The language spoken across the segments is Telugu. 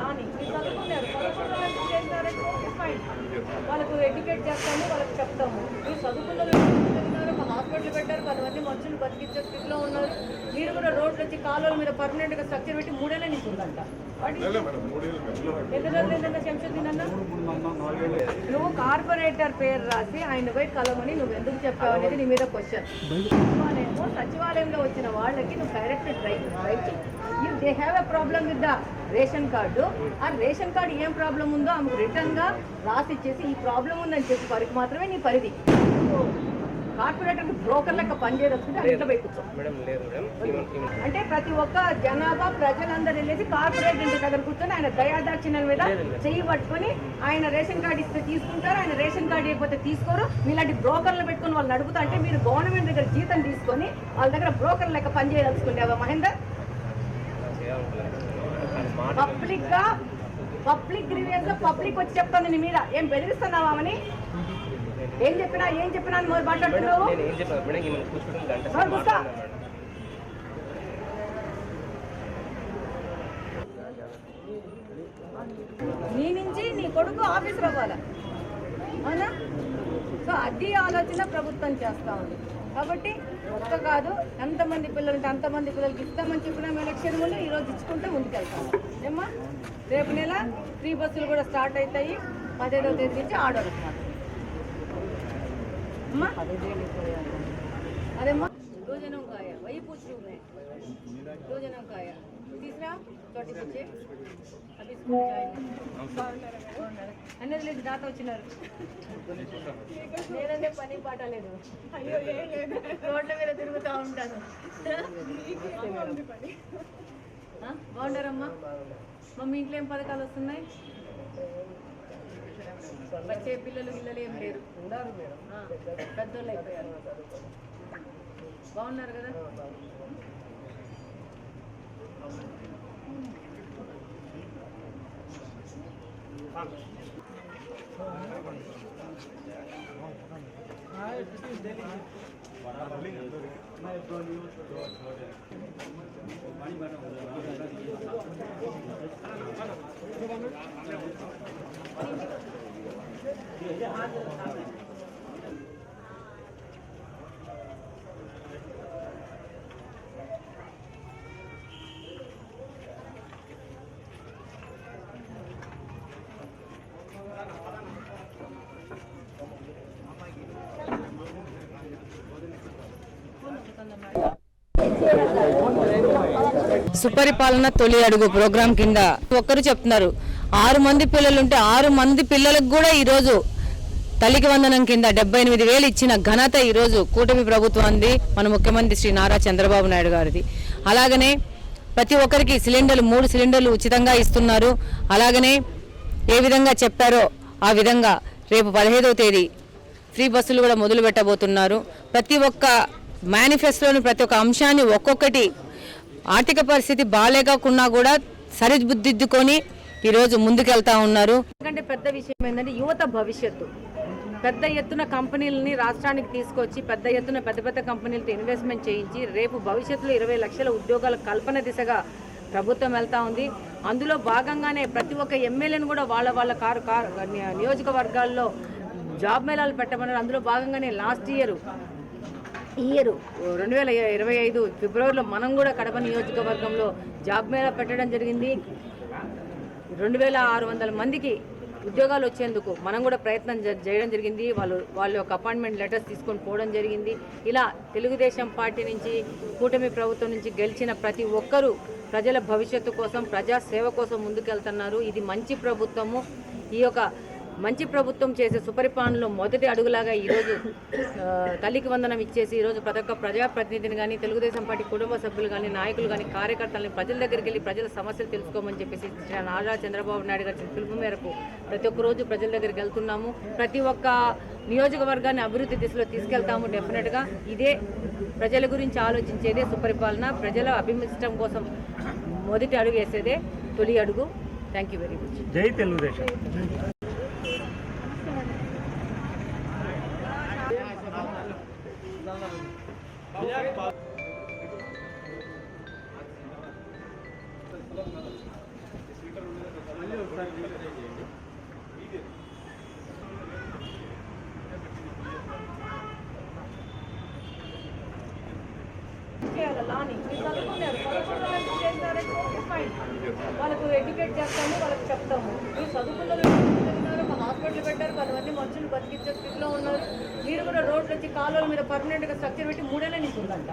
కానీ మీరు చదువుకున్నారు చదువుకున్న ఫైన్. వాళ్ళకు ఎడ్యుకేట్ చేస్తాము వాళ్ళకి చెప్తాము. మీరు చదువుకున్న వాళ్ళు ఒక హాస్పిటల్ పెట్టారు పది మనుషులు బతికించే స్థితిలో ఉన్నారు. మీరు కూడా రోడ్లు వచ్చి కాలువల మీద పర్మనెంట్గా స్ట్రక్చర్ పెట్టి మూడేళ్ళ నుంచి ఉందంట నువ్వు కార్పొరేటర్ పేరు రాసి ఆయన పోయి కలవని నువ్వు ఎందుకు చెప్పావు అనేది నీ మీద క్వశ్చన్ సచివాలయము సచివాలయంలో వచ్చిన వాళ్ళకి నువ్వు direct if they have a problem with the ration card ఆ రేషన్ కార్డు ఏం ప్రాబ్లం ఉందో ఆమెకు రిటర్న్గా రాసి ఇచ్చేసి ఈ ప్రాబ్లం ఉందని చెప్పి వారికి మాత్రమే నీ పరిధి. కార్పొరేటర్ బ్రోకర్ లెక్క ఈమె- అంటే ప్రతి ఒక్క జనాభా ప్రజలందరూ వెళ్ళేసి కార్పొరేట్ ఇంటి దగ్గర కూర్చొని ఆయన దయాదాక్షిణ్యం మీద చెయ్యి పట్టుకొని ఆయన రేషన్ కార్డు ఇస్తే తీసుకుంటారు ఆయన రేషన్ కార్డు ఇవ్వకపోతే తీసుకోరు. మీలాంటి బ్రోకర్లు పెట్టుకొని వాళ్ళు నడుపుతా అంటే మీరు గవర్నమెంట్ దగ్గర జీతం తీసుకొని వాళ్ళ దగ్గర బ్రోకర్ లెక్క పనిచేయదలుచుకుంటావా మహేందర్? పబ్లిక్గా పబ్లిక్ గ్రీవియన్స్ పబ్లిక్ వచ్చి చెప్తుంది నీ మీద. ఏం బెదిరిస్తున్నావా అని ఏం చెప్పినా ఏం చెప్పినా అని మాట్లాడుతున్నావు? నీ నుంచి నీ కొడుకు ఆఫీసర్ అవ్వాలా అవునా? సో అది ఆలోచన ప్రభుత్వం చేస్తా ఉంది. కాబట్టి ఒక్క కాదు ఎంతమంది పిల్లలు ఉంటే అంతమంది పిల్లలకి ఇస్తామని చెప్పిన ఎలక్షన్ ముందు ఈరోజు ఇచ్చుకుంటే ముందుకెళ్తాం. ఏమ్మా? రేపు నెల ఫ్రీ బస్సులు కూడా స్టార్ట్ అవుతాయి. పదిహేదవ తేదీ నుంచి अरे दो जनों का आया वही पूछ रही हूँ मैं दो जनों का आया तीसरा छोटे बच्चे अभी स्कूल जाएंगे అనేది లేదు దాత వచ్చినారు. లేదంటే పని పాట లేదు. రోడ్ల మీద తిరుగుతూ ఉంటాను. బాగుంటారమ్మా. మమ్మీ ఇంట్లో ఏం పథకాలు వస్తున్నాయి? వచ్చే పిల్లలు పిల్లలు ఏం లేరు ఆ, పెద్దోళ్ళు అయిపోయారు బాగున్నారు కదా సుపరిపాలన తొలి అడుగు ప్రోగ్రాం కింద ఒక్కరు చెప్తున్నారు. ఆరు మంది పిల్లలుంటే ఆరు మంది పిల్లలకు కూడా ఈరోజు తల్లికి వందనం కింద డెబ్బై ఎనిమిది వేలు ఇచ్చిన ఘనత ఈరోజు కూటమి ప్రభుత్వాన్ని మన ముఖ్యమంత్రి శ్రీ నారా చంద్రబాబు నాయుడు గారిది. అలాగనే ప్రతి ఒక్కరికి సిలిండర్లు మూడు సిలిండర్లు ఉచితంగా ఇస్తున్నారు. అలాగనే ఏ విధంగా చెప్పారో ఆ విధంగా రేపు పదిహేదవ తేదీ ఫ్రీ బస్సులు కూడా మొదలు పెట్టబోతున్నారు. ప్రతి ఒక్క మేనిఫెస్టోని ప్రతి ఒక్క అంశాన్ని ఒక్కొక్కటి ఆర్థిక పరిస్థితి బాగాలేకున్నా కూడా సరిదిద్దుకొని ఈరోజు ముందుకెళ్తా ఉన్నారు. ఎందుకంటే పెద్ద విషయం ఏంటంటే యువత భవిష్యత్తు. పెద్ద ఎత్తున కంపెనీలని రాష్ట్రానికి తీసుకొచ్చి పెద్ద ఎత్తున పెద్ద పెద్ద కంపెనీలతో ఇన్వెస్ట్మెంట్ చేయించి రేపు భవిష్యత్తులో ఇరవై లక్షల ఉద్యోగాల కల్పన దిశగా ప్రభుత్వం వెళ్తా ఉంది. అందులో భాగంగానే ప్రతి ఒక్క ఎమ్మెల్యేను కూడా వాళ్ళ వాళ్ళ కారు కారు నియోజకవర్గాల్లో జాబ్ మేళాలు పెట్టమన్నారు. అందులో భాగంగానే లాస్ట్ ఇయర్ ఇయరు ఇయర్ రెండు వేల ఇరవై ఐదు ఫిబ్రవరిలో మనం కూడా కడప నియోజకవర్గంలో జాబ్ మేళా పెట్టడం జరిగింది. రెండు వేల ఆరు వందల మందికి ఉద్యోగాలు వచ్చేందుకు మనం కూడా ప్రయత్నం జ- చేయడం జరిగింది. వాళ్ళు వాళ్ళ యొక్క అపాయింట్మెంట్ లెటర్స్ తీసుకొని పోవడం జరిగింది. ఇలా తెలుగుదేశం పార్టీ నుంచి కూటమి ప్రభుత్వం నుంచి గెలిచిన ప్రతి ఒక్కరూ ప్రజల భవిష్యత్తు కోసం ప్రజాసేవ కోసం ముందుకెళ్తున్నారు. ఇది మంచి ప్రభుత్వము. ఈ యొక్క మంచి ప్రభుత్వం చేసే సుపరిపాలనలో మొదటి అడుగులాగా ఈరోజు తల్లికి వందనం ఇచ్చేసి ఈరోజు ప్రతి ఒక్క ప్రజాప్రతినిధిని కానీ తెలుగుదేశం పార్టీ కుటుంబ సభ్యులు కానీ నాయకులు కానీ కార్యకర్తలని ప్రజల దగ్గరికి వెళ్ళి ప్రజల సమస్యలు తెలుసుకోమని చెప్పేసి నారా చంద్రబాబు నాయుడు గారి పిలుపు మేరకు ప్రతి ఒక్క రోజు ప్రజల దగ్గరికి వెళ్తున్నాము. ప్రతి ఒక్క నియోజకవర్గాన్ని అభివృద్ధి దిశలో తీసుకెళ్తాము డెఫినెట్గా ఇదే ప్రజల గురించి ఆలోచించేదే సుపరిపాలన. ప్రజల అభిమిష్టం కోసం మొదటి అడుగు వేసేదే తొలి అడుగు. థ్యాంక్ యూ వెరీ మచ్ జై తెలుగుదేశం. ప్లానింగ్ మీరు చదువుకున్నారు చదువుకున్న వాళ్ళు ఏం చేస్తారంటే ఓకే ఫైన్ వాళ్ళకు ఎడ్యుకేట్ చేస్తాము వాళ్ళకి చెప్తాము. మీరు చదువుకున్న? ఒక హాస్పిటల్ పెట్టారు కొంతమంది మనుషులు బతికించే స్థితిలో ఉన్నారు. మీరు కూడా రోడ్లు వచ్చి కాలువల మీద పర్మనెంట్గా స్ట్రక్చర్ పెట్టి మూడేళ్ళ నుంచి ఉందంట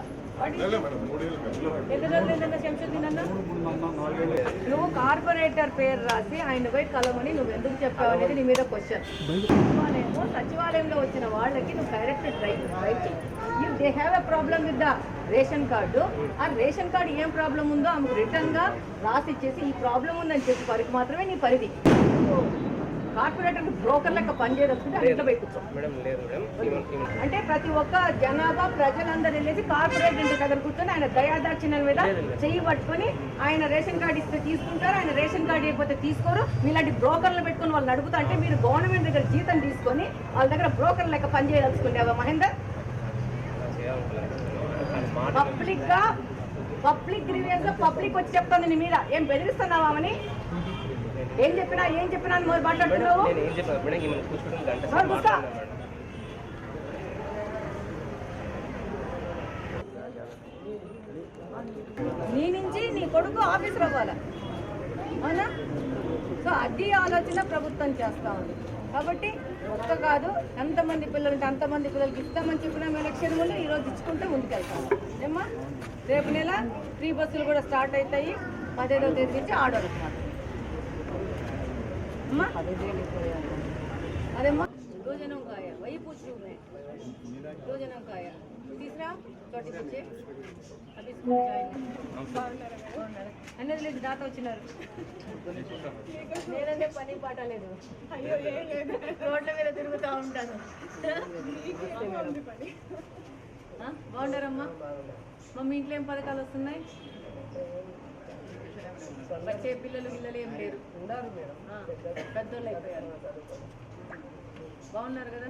నువ్వు కార్పొరేటర్ పేరు రాసి ఆయన పోయి కలవని నువ్వు ఎందుకు చెప్పావు అనేది నీ మీద క్వశ్చన్ సచివాలయంలో సచివాలయంలో వచ్చిన వాళ్ళకి నువ్వు direct right right you they have a problem with the ration card ఆ రేషన్ కార్డు ఏం ప్రాబ్లం ఉందో ఆమెకు రిటర్న్గా రాసి ఇచ్చేసి ఈ ప్రాబ్లం ఉందని చెప్పి వరకు మాత్రమే నీ పరిధి. కార్పొరేటర్ బ్రోకర్ లెక్క పనిచేయదలుచుకుంటే ఈమె- అంటే ప్రతి ఒక్క జనాభా ప్రజలందరూ వెళ్ళేసి కార్పొరేట్ ఇంటి దగ్గర కూర్చొని ఆయన దయాదాక్షిణ్యం మీద చెయ్యి పట్టుకొని ఆయన రేషన్ కార్డు ఇస్తే తీసుకుంటారు ఆయన రేషన్ కార్డు ఇవ్వకపోతే తీసుకోరు. మీలాంటి బ్రోకర్లు పెట్టుకొని వాళ్ళు నడుపుతా అంటే మీరు గవర్నమెంట్ దగ్గర జీతం తీసుకొని వాళ్ళ దగ్గర బ్రోకర్ లెక్క పనిచేయదలుచుకుంటావా మహేందర్? పబ్లిక్గా పబ్లిక్ గ్రీవియన్స్లో పబ్లిక్ వచ్చి చెప్తుంది నీ మీద. ఏం బెదిరిస్తున్నావా అని ఏం చెప్పినా ఏం చెప్పినా అని మొదలు మాట్లాడుతున్నావు? నీ నుంచి నీ కొడుకు ఆఫీసర్ అవ్వాలా అవునా? సో అది ఆలోచన ప్రభుత్వం చేస్తా ఉంది. కాబట్టి ఒక్క కాదు ఎంతమంది పిల్లలు ఉంటే అంతమంది పిల్లలకి ఇస్తామని చెప్పిన ఎలక్షన్ ముందు ఈరోజు ఇచ్చుకుంటూ ముందుకెళ్తాము ఏమ్మా? రేపు నెల ఫ్రీ బస్సులు కూడా స్టార్ట్ అవుతాయి. పదిహేడవ తేదీ నుంచి ఆడవరకు అమ్మా? అదేమ్మా? భోజనం కాయ వైపు కాయ. అవి స్కూల్ జాయిన్ అన్నది లేదు దాత వచ్చినారు నేనంటే పని పాట లేదు రోడ్ల మీద తిరుగుతూ ఉంటాను ఆ? బాగుండారమ్మా మమ్మీ ఇంట్లో ఏం పథకాలు వస్తున్నాయి వచ్చే పిల్లలు పిల్లలు ఏం లేరు పెద్దోళ్ళు అయిపోయారు బాగున్నారు కదా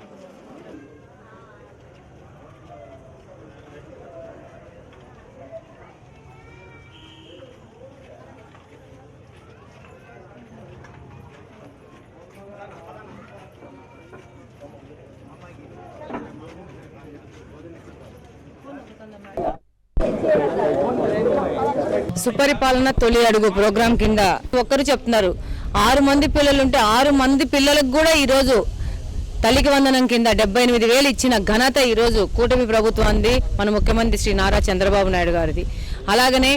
సుపరిపాలన తొలి అడుగు ప్రోగ్రాం కింద ఒక్కరు చెప్తున్నారు. ఆరు మంది పిల్లలు ఉంటే ఆరు మంది పిల్లలకు కూడా ఈరోజు తల్లికి వందనం కింద డెబ్బై ఎనిమిది వేలు ఇచ్చిన ఘనత ఈరోజు కూటమి ప్రభుత్వాన్ని మన ముఖ్యమంత్రి శ్రీ నారా చంద్రబాబు నాయుడు గారిది. అలాగనే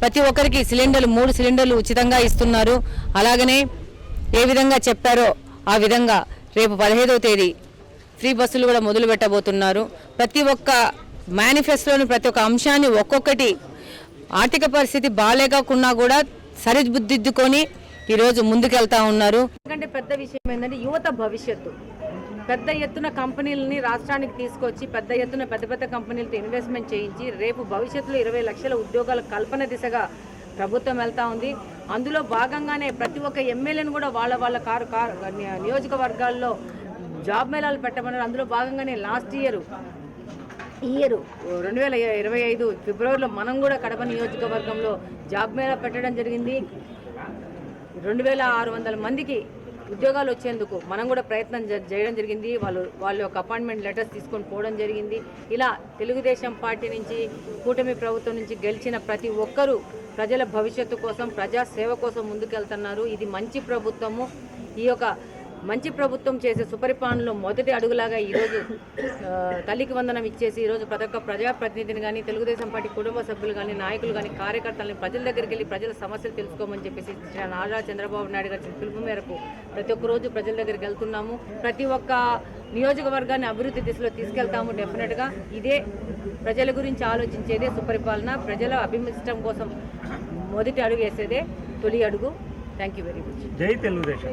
ప్రతి ఒక్కరికి సిలిండర్లు మూడు సిలిండర్లు ఉచితంగా ఇస్తున్నారు. అలాగనే ఏ విధంగా చెప్పారో ఆ విధంగా రేపు పదిహేదవ తేదీ ఫ్రీ బస్సులు కూడా మొదలు పెట్టబోతున్నారు ప్రతి ఒక్క మేనిఫెస్టోని ప్రతి ఒక్క అంశాన్ని ఒక్కొక్కటి ఆర్థిక పరిస్థితి బాగాలేకుండా కూడా సరిదిద్దుకొని ఈరోజు ముందుకెళ్తా ఉన్నారు. ఎందుకంటే పెద్ద విషయం ఏంటంటే యువత భవిష్యత్తు. పెద్ద ఎత్తున కంపెనీలని రాష్ట్రానికి తీసుకొచ్చి పెద్ద ఎత్తున పెద్ద పెద్ద కంపెనీలతో ఇన్వెస్ట్మెంట్ చేయించి రేపు భవిష్యత్తులో ఇరవై లక్షల ఉద్యోగాల కల్పన దిశగా ప్రభుత్వం వెళ్తా ఉంది. అందులో భాగంగానే ప్రతి ఒక్క ఎమ్మెల్యేను కూడా వాళ్ళ వాళ్ళ కారు కారు నియోజకవర్గాల్లో జాబ్ మేళాలు పెట్టమన్నారు. అందులో భాగంగానే లాస్ట్ ఇయర్ ఇయర్. రెండు వేల ఇరవై ఐదు ఫిబ్రవరిలో మనం కూడా కడప నియోజకవర్గంలో జాబ్ మేళా పెట్టడం జరిగింది. రెండు వేల ఆరు వందల మందికి ఉద్యోగాలు వచ్చేందుకు మనం కూడా ప్రయత్నం జ- చేయడం జరిగింది. వాళ్ళు వాళ్ళ యొక్క అపాయింట్మెంట్ లెటర్స్ తీసుకొని పోవడం జరిగింది. ఇలా తెలుగుదేశం పార్టీ నుంచి కూటమి ప్రభుత్వం నుంచి గెలిచిన ప్రతి ఒక్కరూ ప్రజల భవిష్యత్తు కోసం ప్రజా సేవ కోసం ముందుకెళ్తున్నారు. ఇది మంచి ప్రభుత్వము. ఈ యొక్క మంచి ప్రభుత్వం చేసే సుపరిపాలనలో మొదటి అడుగులాగా ఈరోజు తల్లికి వందనం ఇచ్చేసి ఈరోజు ప్రతి ఒక్క ప్రజాప్రతినిధిని కానీ తెలుగుదేశం పార్టీ కుటుంబ సభ్యులు కానీ నాయకులు కానీ కార్యకర్తలని ప్రజల దగ్గరికి వెళ్ళి ప్రజల సమస్యలు తెలుసుకోమని చెప్పేసి నారా చంద్రబాబు నాయుడు గారి పిలుపు మేరకు ప్రతి ఒక్క రోజు ప్రజల దగ్గరికి వెళ్తున్నాము. ప్రతి ఒక్క నియోజకవర్గాన్ని అభివృద్ధి దిశలో తీసుకెళ్తాము డెఫినెట్గా ఇదే ప్రజల గురించి ఆలోచించేదే సుపరిపాలన. ప్రజల అభిమిష్టం కోసం మొదటి అడుగు వేసేదే తొలి అడుగు. థ్యాంక్ యూ వెరీ మచ్ జై తెలుగుదేశం.